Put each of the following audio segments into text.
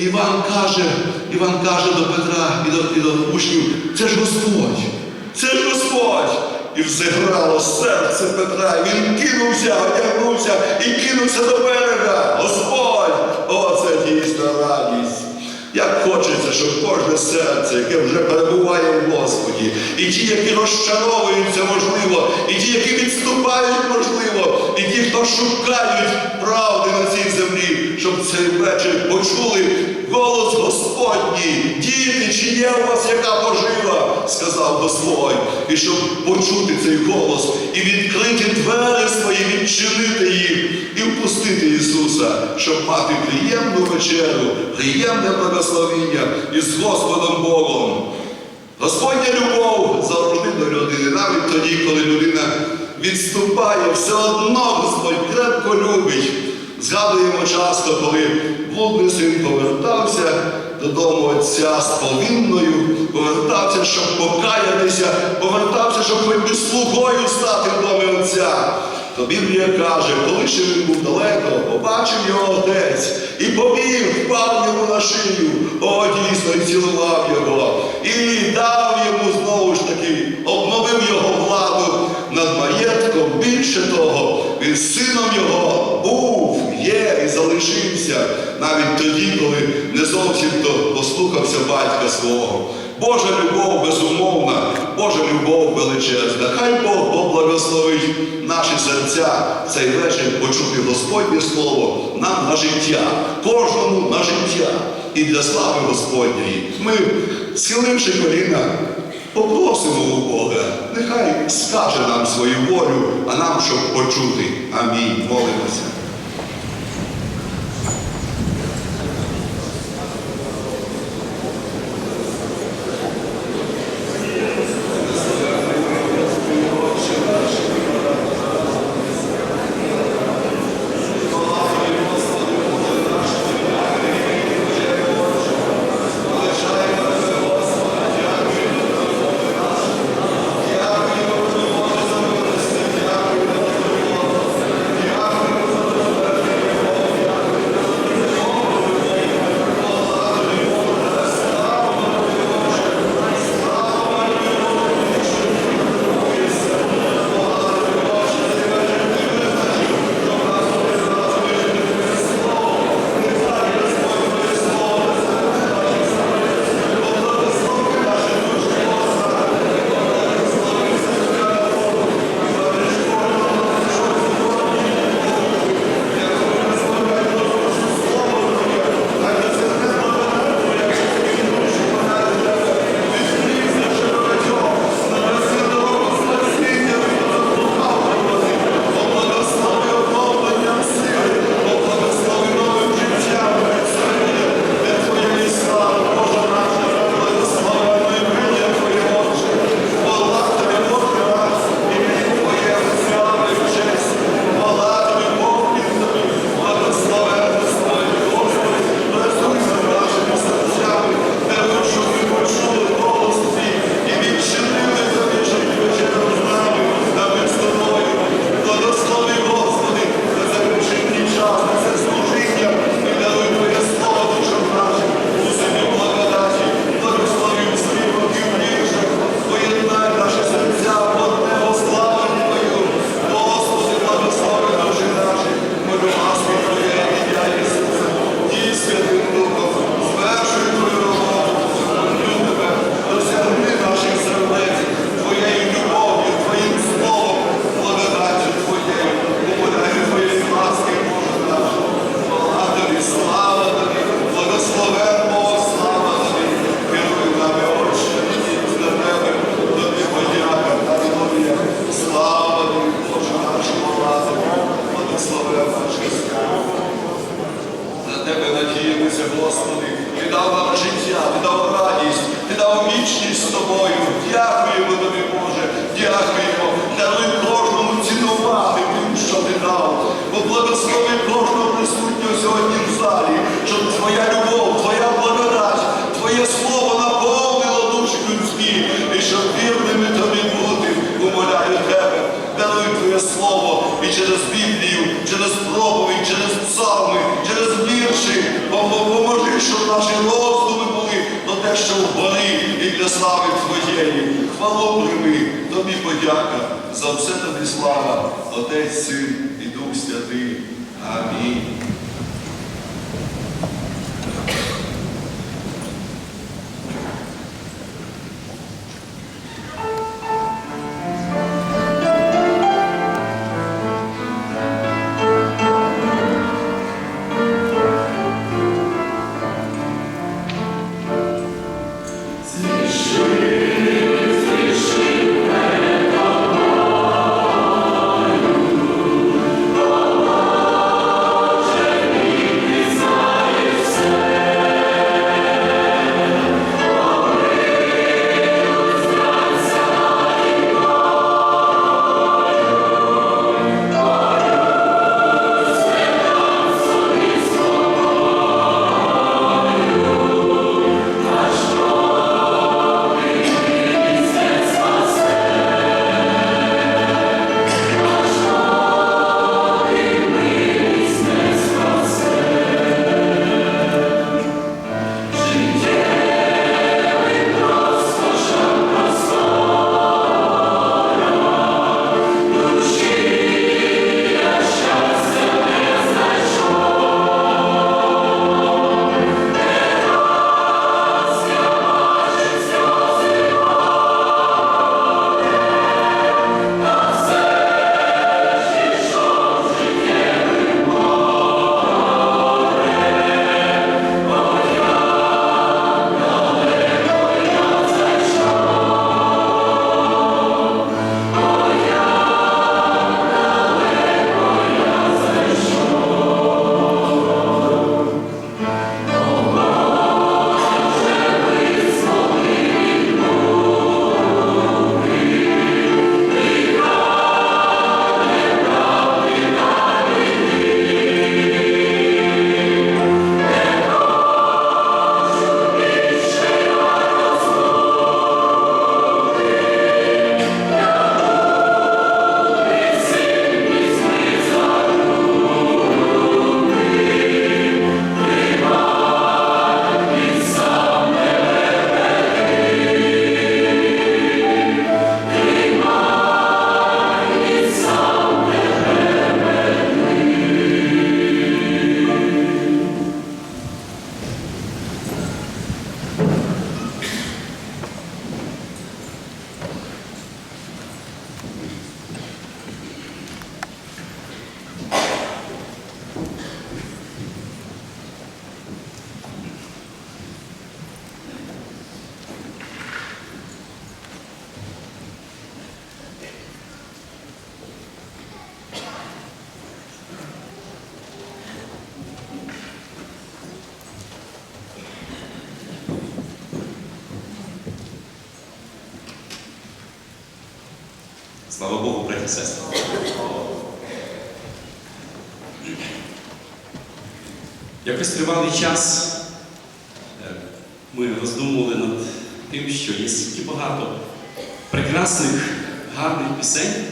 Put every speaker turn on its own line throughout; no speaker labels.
Іван каже, Іван каже до Петра і до, і до учнів, це ж Господь, це ж Господь. І взиграло серце Петра, і він кинувся, одягнувся і кинувся до берега. Господь! О, це дійсна радість. Як хочеться, щоб кожне серце, яке вже перебуває в Господі, і ті, які розчаровуються, можливо, і ті, які відступають, хто шукають правди на цій землі, щоб цей вечір почули голос Господній. Діти, чи є у вас яка пожива, сказав Господь, і щоб почути цей голос і відкрити двері свої, відчинити їх і впустити Ісуса, щоб мати приємну вечерю, приємне благословіння із Господом Богом. Господня любов завжди до людини, навіть тоді, коли людина відступає, все одно Господь крепко любить. Згадуємо часто, коли блудний син повертався додому отця з повинною, повертався, щоб покаятися, повертався, щоб хоч слугою стати в домі отця. То Біблія каже, коли ще він був далеко, побачив його отець і побіг, впав йому на шию, о, дійсно, і цілував його, і дав йому знову ж таки, обновив його владу над маєтком. Більше того, він сином його був, є і залишився навіть тоді, коли не зовсім то послухався батька свого. Божа любов безумовна, Божа любов величезна. Хай Бог поблагословить наші серця цей вечір почути Господнє Слово нам на життя, кожному на життя і для слави Господньої. Ми, схиливши коліна, попросимо у Бога, нехай скаже нам свою волю, а нам щоб почути. Амінь. Молимося. Подяка,
за все тобі слава, Отець, Син і Дух Святий. Амінь.
Слава Богу, браті сестри. Якось тривалий час е, ми роздумували над тим, що є стільки багато прекрасних, гарних пісень,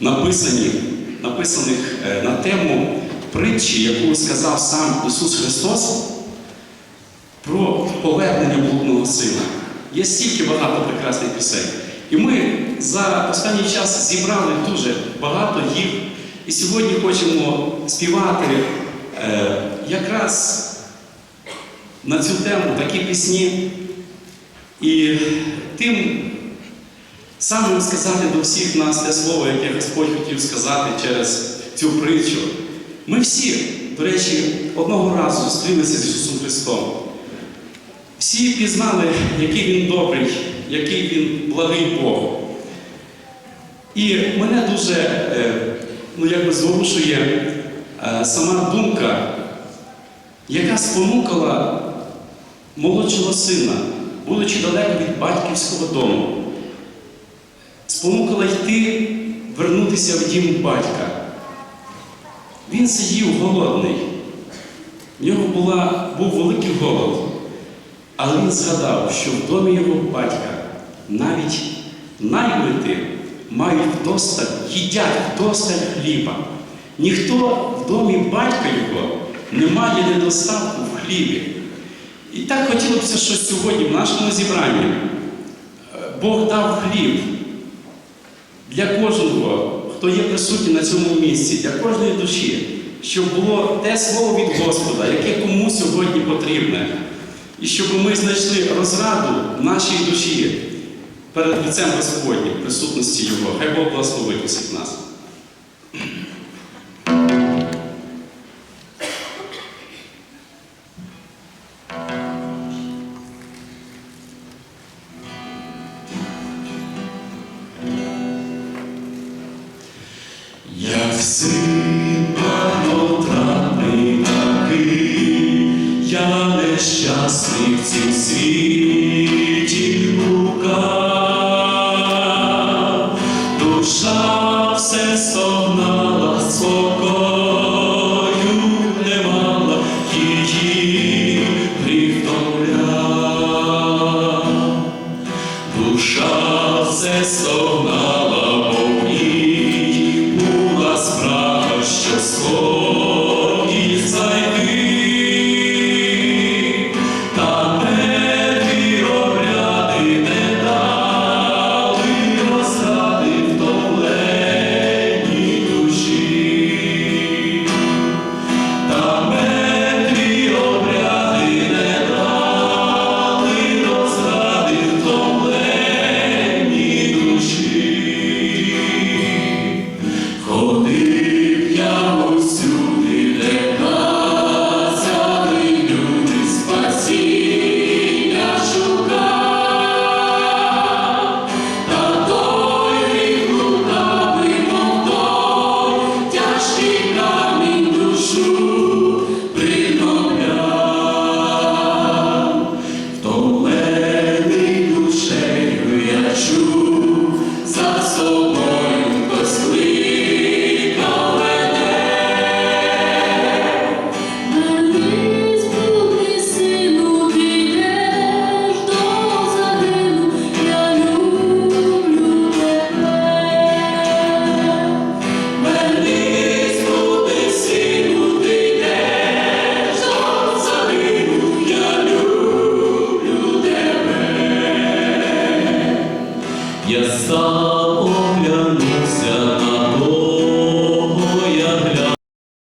написані, написаних е, на тему притчі, яку сказав сам Ісус Христос про повернення блудного сина. Є стільки багато прекрасних пісень. І ми за останній час зібрали дуже багато їх. І сьогодні хочемо співати е, якраз на цю тему такі пісні. І тим самим сказати до всіх нас те слово, яке Господь хотів сказати через цю притчу. Ми всі, до речі, одного разу зустрілися з Ісусом Христом. Всі пізнали, який він добрий, який він благий Бог. І мене дуже е, ну, якби зворушує е, сама думка, яка спонукала молодшого сина, будучи далеко від батьківського дому, спонукала йти, вернутися в дім батька. Він сидів голодний, в нього була, був великий голод. Але він згадав, що в домі його батька навіть наймити мають вдосталь, їдять вдосталь хліба. Ніхто в домі батька його не має недостатку в хлібі. І так хотілося, що сьогодні в нашому зібранні е, Бог дав хліб для кожного, хто є присутній на цьому місці, для кожної душі, щоб було те слово від Господа, яке кому сьогодні потрібне, і щоб ми знайшли розраду в нашій душі перед лицем Господнім, присутності Його. Хай Бог благословить усіх нас. Як сипано трави таки, я нещасний в цім світі. so much.